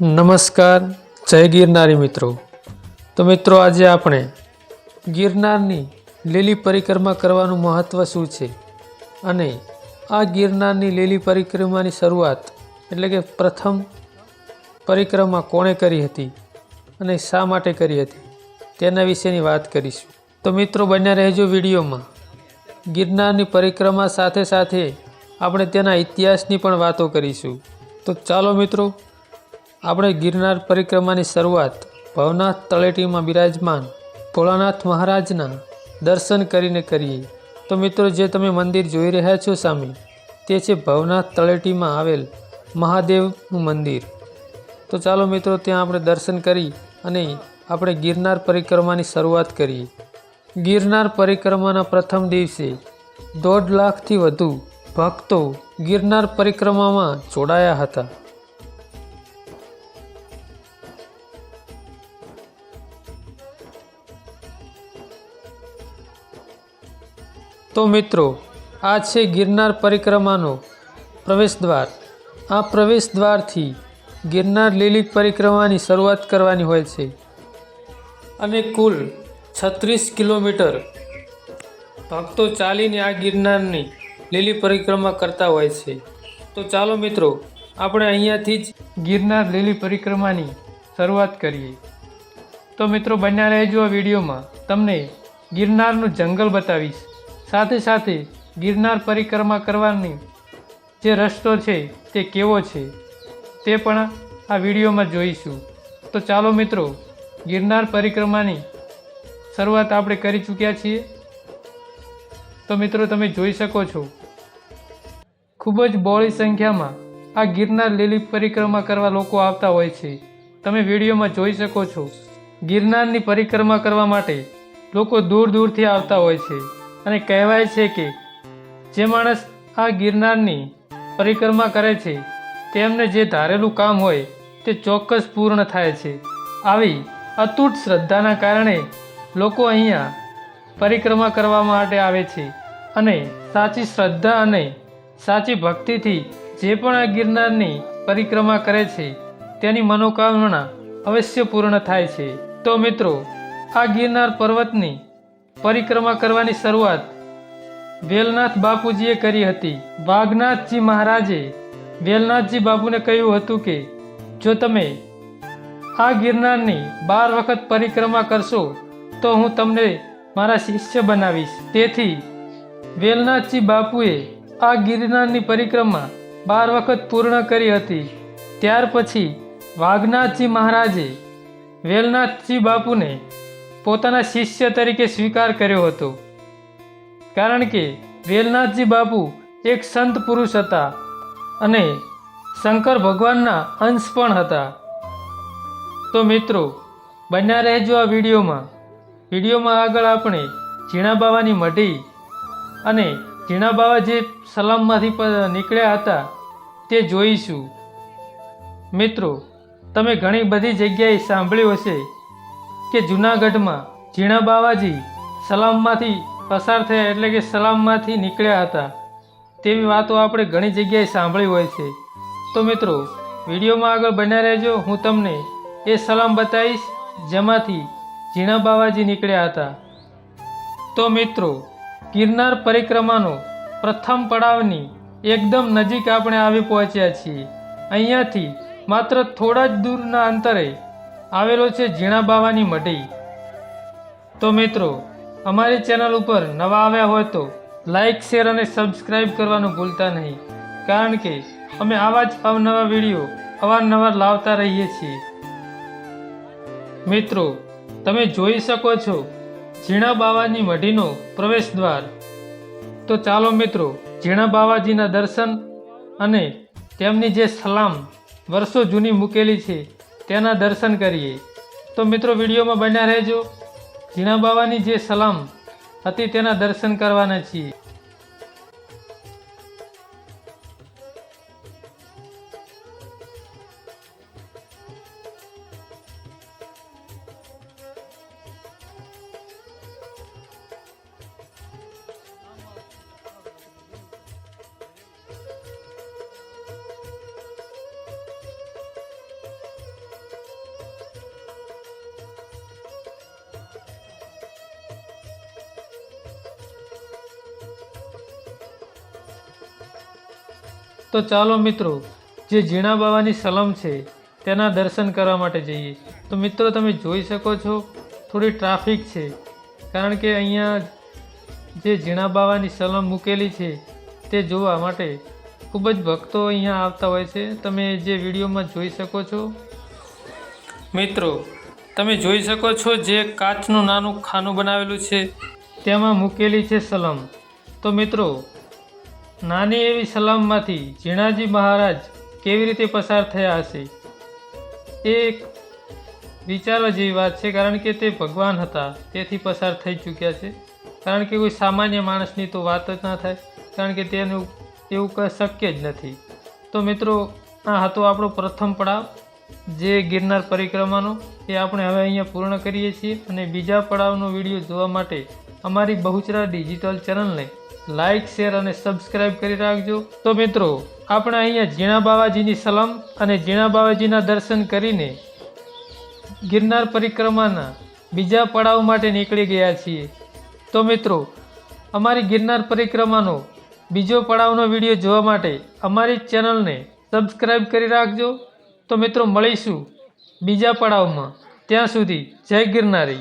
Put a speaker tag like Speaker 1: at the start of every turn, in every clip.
Speaker 1: નમસ્કાર, જય ગિરનારી મિત્રો. તો મિત્રો, આજે આપણે ગિરનારની લીલી પરિક્રમા કરવાનું મહત્ત્વ શું છે? અને આ ગિરનારની લીલી પરિક્રમાની શરૂઆત, એટલે કે પ્રથમ પરિક્રમા કોણે કરી હતી અને શા માટે કરી હતી, તેના વિશેની વાત કરીશું. તો મિત્રો, બન્યા રહેજો વિડીયોમાં. ગિરનારની પરિક્રમા સાથે સાથે આપણે તેના ઇતિહાસની પણ વાતો કરીશું. તો ચાલો મિત્રો આપણે ગિરનાર પરિક્રમાની શરૂઆત ભવનાથ તળેટીમાં બિરાજમાન ભોળાનાથ મહારાજના દર્શન કરીને કરીએ. તો મિત્રો, જે તમે મંદિર જોઈ રહ્યા છો સામે, તે છે ભવનાથ તળેટીમાં આવેલ મહાદેવનું મંદિર. તો ચાલો મિત્રો, ત્યાં આપણે દર્શન કરી અને આપણે ગિરનાર પરિક્રમાની શરૂઆત કરીએ. ગિરનાર પરિક્રમાના પ્રથમ દિવસે દોઢ લાખથી વધુ ભક્તો ગિરનાર પરિક્રમામાં જોડાયા હતા. તો મિત્રો, આ છે ગિરનાર પરિક્રમાનો પ્રવેશ દ્વાર આ પ્રવેશ દ્વારથી ગિરનાર લીલી પરિક્રમાની શરૂઆત કરવાની હોય છે અને કુલ છત્રીસ કિલોમીટર ભક્તો ચાલીને આ ગિરનારની લીલી પરિક્રમા કરતા હોય છે. તો ચાલો મિત્રો, આપણે અહીંયાથી જ ગિરનાર લીલી પરિક્રમાની શરૂઆત કરીએ. તો મિત્રો, બન્યા રહેજો આ વિડીયોમાં. તમને ગિરનારનું જંગલ બતાવીશ. સાથે સાથે ગિરનાર પરિક્રમા કરવાની જે રસ્તો છે તે કેવો છે તે પણ આ વિડીયોમાં જોઈશું. તો ચાલો મિત્રો, ગિરનાર પરિક્રમાની શરૂઆત આપણે કરી ચૂક્યા છીએ. તો મિત્રો, તમે જોઈ શકો છો. ખૂબ જ બહોળી સંખ્યામાં આ ગિરનાર લીલી પરિક્રમા કરવા લોકો આવતા હોય છે. તમે વિડીયોમાં જોઈ શકો છો. ગિરનારની પરિક્રમા કરવા માટે લોકો દૂર દૂરથી આવતા હોય છે. અને કહેવાય છે કે જે માણસ આ ગિરનારની પરિક્રમા કરે છે, તેમને જે ધારેલું કામ હોય તે ચોક્કસ પૂર્ણ થાય છે. આવી અતૂટ શ્રદ્ધાના કારણે લોકો અહીંયા પરિક્રમા કરવા માટે આવે છે અને સાચી શ્રદ્ધા અને સાચી ભક્તિથી જે પણ આ ગિરનારની પરિક્રમા કરે છે, તેની મનોકામના અવશ્ય પૂર્ણ થાય છે. તો મિત્રો, આ ગિરનાર પર્વતની પરિક્રમા કરવાની શરૂઆત વેલનાથ બાપુજીએ કરી હતી. વાઘનાથજી મહારાજે વેલનાથજી બાપુને કહ્યું હતું કે, જો તમે આ ગિરનારની બાર વખત પરિક્રમા કરશો, તો હું તમને મારા શિષ્ય બનાવીશ. તેથી વેલનાથજી બાપુએ આ ગિરનારની પરિક્રમા બાર વખત પૂર્ણ કરી હતી. ત્યાર પછી વાઘનાથજી મહારાજે વેલનાથજી બાપુને પોતાના શિષ્ય તરીકે સ્વીકાર કર્યો હતો. કારણ કે વેલનાથજી બાપુ એક સંત પુરુષ હતા અને શંકર ભગવાનના અંશ પણ હતા. તો મિત્રો, બન્યા રહેજો આ વિડીયોમાં. વિડીયોમાં આગળ આપણે ઝીણા બાવાની મઢી અને ઝીણા બાવા જે સલામમાંથી નીકળ્યા હતા તે જોઈશું. મિત્રો, તમે ઘણી બધી જગ્યાએ સાંભળ્યું હશે. કે જૂનાગઢમાં ઝીણા બાવાજી સલામમાંથી પસાર થયા એટલે કે સલામમાંથી નીકળ્યા હતા. તેવી વાતો આપણે ઘણી જગ્યાએ સાંભળી હોય છે. તો મિત્રો, વિડીયોમાં આગળ બન્યા રહેજો. હું તમને એ સલામ બતાવીશ, જેમાંથી ઝીણા બાવાજી નીકળ્યા હતા. તો મિત્રો, ગિરનાર પરિક્રમાનો પ્રથમ પડાવની એકદમ નજીક આપણે આવી પહોંચ્યા છીએ. અહીંયાથી માત્ર થોડા જ દૂરના અંતરે આવેલો છે ઝીણા બાવાની મઢી. તો મિત્રો, અમારી ચેનલ ઉપર નવા આવ્યા હોય તો લાઈક, શેર અને સબસ્ક્રાઈબ કરવાનું ભૂલતા નહીં. કારણ કે અમે આવા જ અવનવા વીડિયો અવારનવાર લાવતા રહીએ છીએ. મિત્રો, તમે જોઈ શકો છો ઝીણા બાવાની મઢીનો પ્રવેશ દ્વાર તો ચાલો મિત્રો, ઝીણા બાવાજીના દર્શન અને તેમની જે સલામ વર્ષો જૂની મૂકેલી છે તેના દર્શન કરીએ. તો મિત્રો, વિડીયોમાં બન્યા રહેજો. ઝીણા બાવાની જે સલામ હતી તેના દર્શન કરવાના છીએ. તો ચાલો મિત્રો, જે ઝીણા બાવાની સલમ છે, તેના દર્શન કરવા માટે જઈએ. તો મિત્રો, તમે જોઈ શકો છો, થોડી ટ્રાફિક છે. કારણ કે અહીંયા જે ઝીણા બાવાની સલમ મૂકેલી છે, તે જોવા માટે ખૂબ જ ભક્તો અહીંયા આવતા હોય છે. તમે જે વિડીયોમાં જોઈ શકો છો. મિત્રો, તમે જોઈ શકો છો જે કાચનું નાનું ખાનું બનાવેલું છે, તેમાં મૂકેલી છે સલમ. તો મિત્રો નાની એવી સલામમાંથી ઝીણાજી મહારાજ કેવી રીતે પસાર થયા હશે? એ વિચારવા જેવી વાત છે, કારણ કે તે ભગવાન હતા, તેથી પસાર થઈ ચૂક્યા છે. કારણ કે કોઈ સામાન્ય માણસની તો વાત જ ના થાય, કારણ કે તેનું એવું કંઈ શક્ય જ નથી. તો મિત્રો, આ હતો આપણો પ્રથમ પડાવ, જે ગિરનાર પરિક્રમાનો, એ આપણે હવે અહીંયા પૂર્ણ કરીએ છીએ. અને બીજા પડાવનો વીડિયો જોવા માટે અમારી બહુચરા ડિજિટલ ચેનલને લાઇક શેર અને સબસ્ક્રાઇબ કરી રાખજો. તો મિત્રો, આપણે અહીંયા ઝીણા બાવાજીની સલામ અને ઝીણા બાવાજીના દર્શન કરીને ગિરનાર પરિક્રમાના બીજા પડાવ માટે નીકળી ગયા છીએ. તો મિત્રો, અમારી ગિરનાર પરિક્રમાનો બીજો પડાવનો વીડિયો જોવા માટે અમારી ચેનલને સબસ્ક્રાઇબ કરી રાખજો. તો મિત્રો, મળીશું બીજા પડાવમાં. ત્યાં સુધી જય ગિરનારી.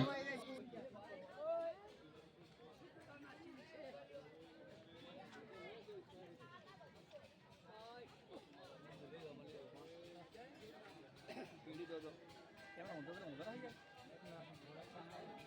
Speaker 1: ਕਿਹਾ ਹੁੰਦਾ ਤਾਂ ਹੁੰਦਾ ਹੈਗਾ